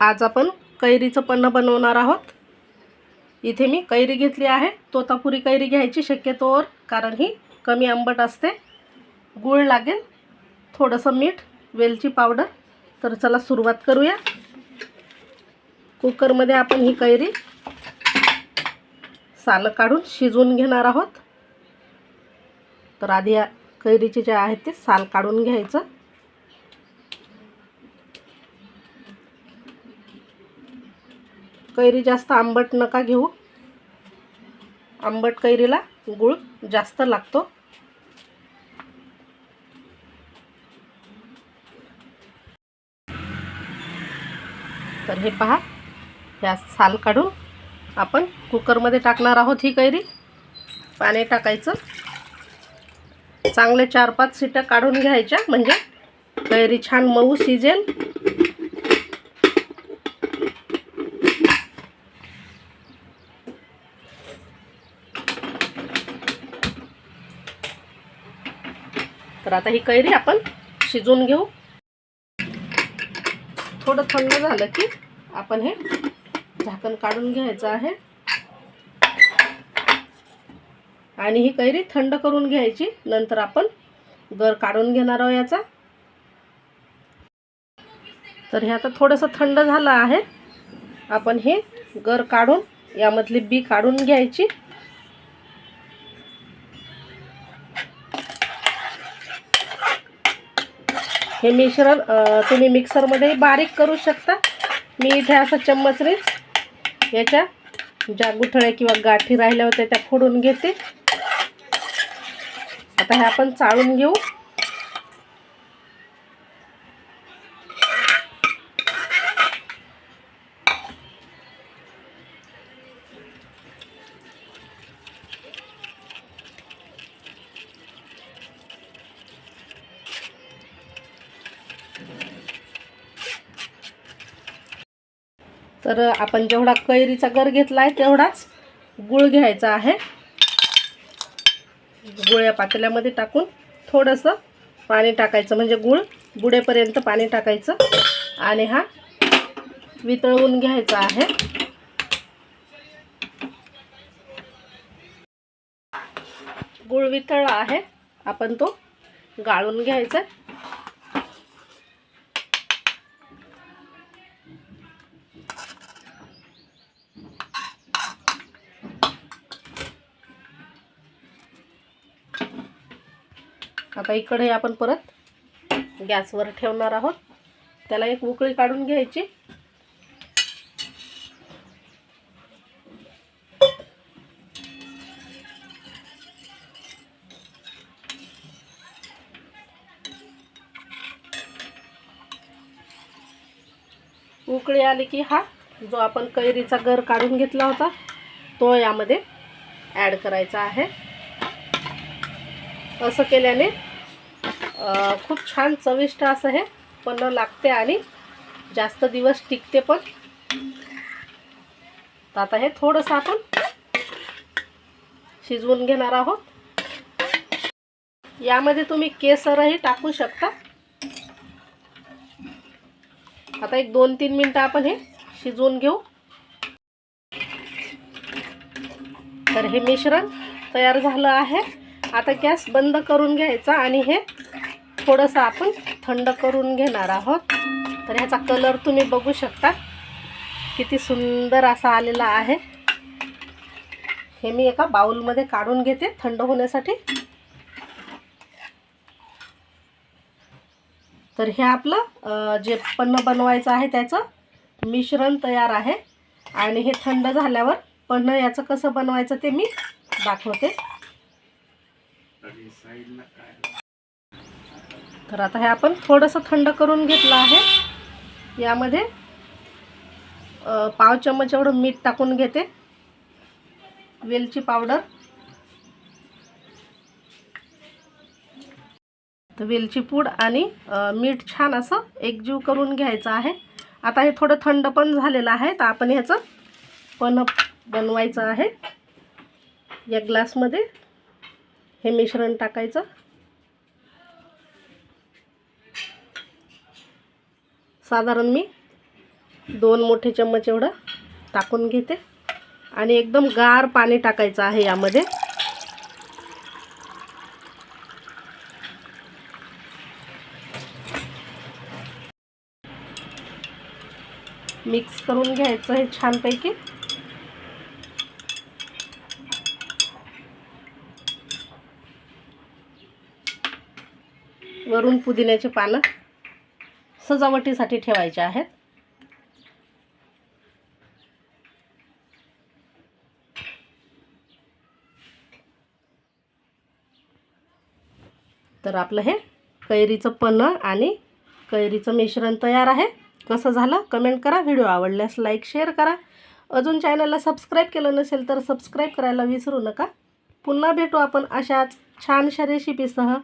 आज आपण कैरीचं पन्नं बनवणार आहोत. इथे मी कैरी घेतली आहे. तोतापुरी कैरी घ्यायची शक्यतोवर कारण ही कमी आंबट असते. गूळ लागेल. थोडंसं मीठ वेलची पावडर. तर चला सुरुवात करूया. कुकरमध्ये आपण ही कैरी सालं काढून शिजवून घेणार आहोत. तर आधी कैरीचे जे आहेत ते साल काढून घ्यायचं. कैरी जास्त आंबट नका घेऊ. आंबट कैरीला गुळ जास्त लागतो. तर हे पहा ह्या साल काढून आपण कुकरमध्ये टाकणार आहोत ही कैरी. पाणी टाकायचं. चांगले चार पाच सीट्या काढून घ्यायच्या म्हणजे कैरी छान मऊ शिजेल. तर आता ही कैरी आपण शिजवून घेऊ. थोडं थंड झालं की आपण हे झाकण काढून घ्यायचं आहे. आणि ही कैरी थंड करून घ्यायची. नंतर आपण गर काढून घेणार आहोत याचा. तर हे आता थोडंसं थंड झालं आहे. आपण हे गर काढून यामधली बी काढून घ्यायची. हे मिश्रण तुम्ही मिक्सरमध्ये बारीक करू शकता. मी इथे असं चम्मचने याच्या ज्या गुठळ्या किंवा गाठी राहिल्या होत्या त्या फोडून घेते. आता हे आपण चाळून घेऊ. तर आपण जेवढा कैरीचा गर घेतला आहे तेवढाच गुळ घ्यायचा आहे. गुळ या पातेल्यामध्ये टाकून थोडंसं पाणी टाकायचं म्हणजे गुळ बुडेपर्यंत पाणी टाकायचं. आणि हा वितळवून घ्यायचा आहे. गुळ वितळला आहे. आपण तो गाळून घ्यायचा आता इकडे आपण परत गॅसवर ठेवणार आहोत. त्याला एक उकळी काढून घ्यायची. उकळी आली की हा जो आपण कैरीचा गर काढून घेतला होता तो यामध्ये ॲड करायचा आहे. असं केल्याने खूप छान चविष्ट असं हे पन्नं लागते आणि जास्त दिवस टिकते पण. तर आता हे थोडंसं आपण शिजवून घेणार आहोत. यामध्ये तुम्ही केसरही टाकू शकता. आता एक दोन तीन मिनटं आपण हे शिजवून घेऊ. तर हे मिश्रण तयार झालं आहे. आता गॅस बंद करून घ्यायचा आणि हे थोडंसं आपण थंड करून घेणार आहोत. तर ह्याचा कलर तुम्ही बघू शकता. किती सुंदर असा आलेला आहे. हे मी एका बाउलमध्ये काढून घेते थंड होण्यासाठी. तर हे आपलं जे पन्न बनवायचं आहे त्याचं मिश्रण तयार आहे. आणि हे थंड झाल्यावर पन्न याचं कसं बनवायचं ते मी दाखवते. तर आता हे आपण थोडंसं थंड करून घेतलं आहे. यामध्ये पाव चम्मच एवढं मीठ टाकून घेते. वेलची पावडर. तर वेलची पूड आणि मीठ छान असं एकजीव करून घ्यायचं आहे. आता हे थोडं थंड पण झालेलं आहे. तर आपण ह्याचं पण बनवायचं आहे. या ग्लासमध्ये. हे मिश्रण टाकायचं. साधारण मी दोन मोठे चम्मच एवढं टाकून घेते. आणि एकदम गार पाणी टाकायचं आहे यामध्ये. मिक्स करून घ्यायचं हे छानपैकी. वरून पुदिन्याचे पानं सजावटीसाठी ठेवायचे आहेत. तर आपलं हे कैरीचं पन्ह आणि कैरीचं मिश्रण तयार आहे. कसं झालं? कमेंट करा. व्हिडिओ आवडल्यास लाईक शेअर करा. अजून चॅनलला सबस्क्राईब केलं नसेल तर सबस्क्राईब करायला विसरू नका. पुन्हा भेटू आपण अशाच छानशा रेसिपीसह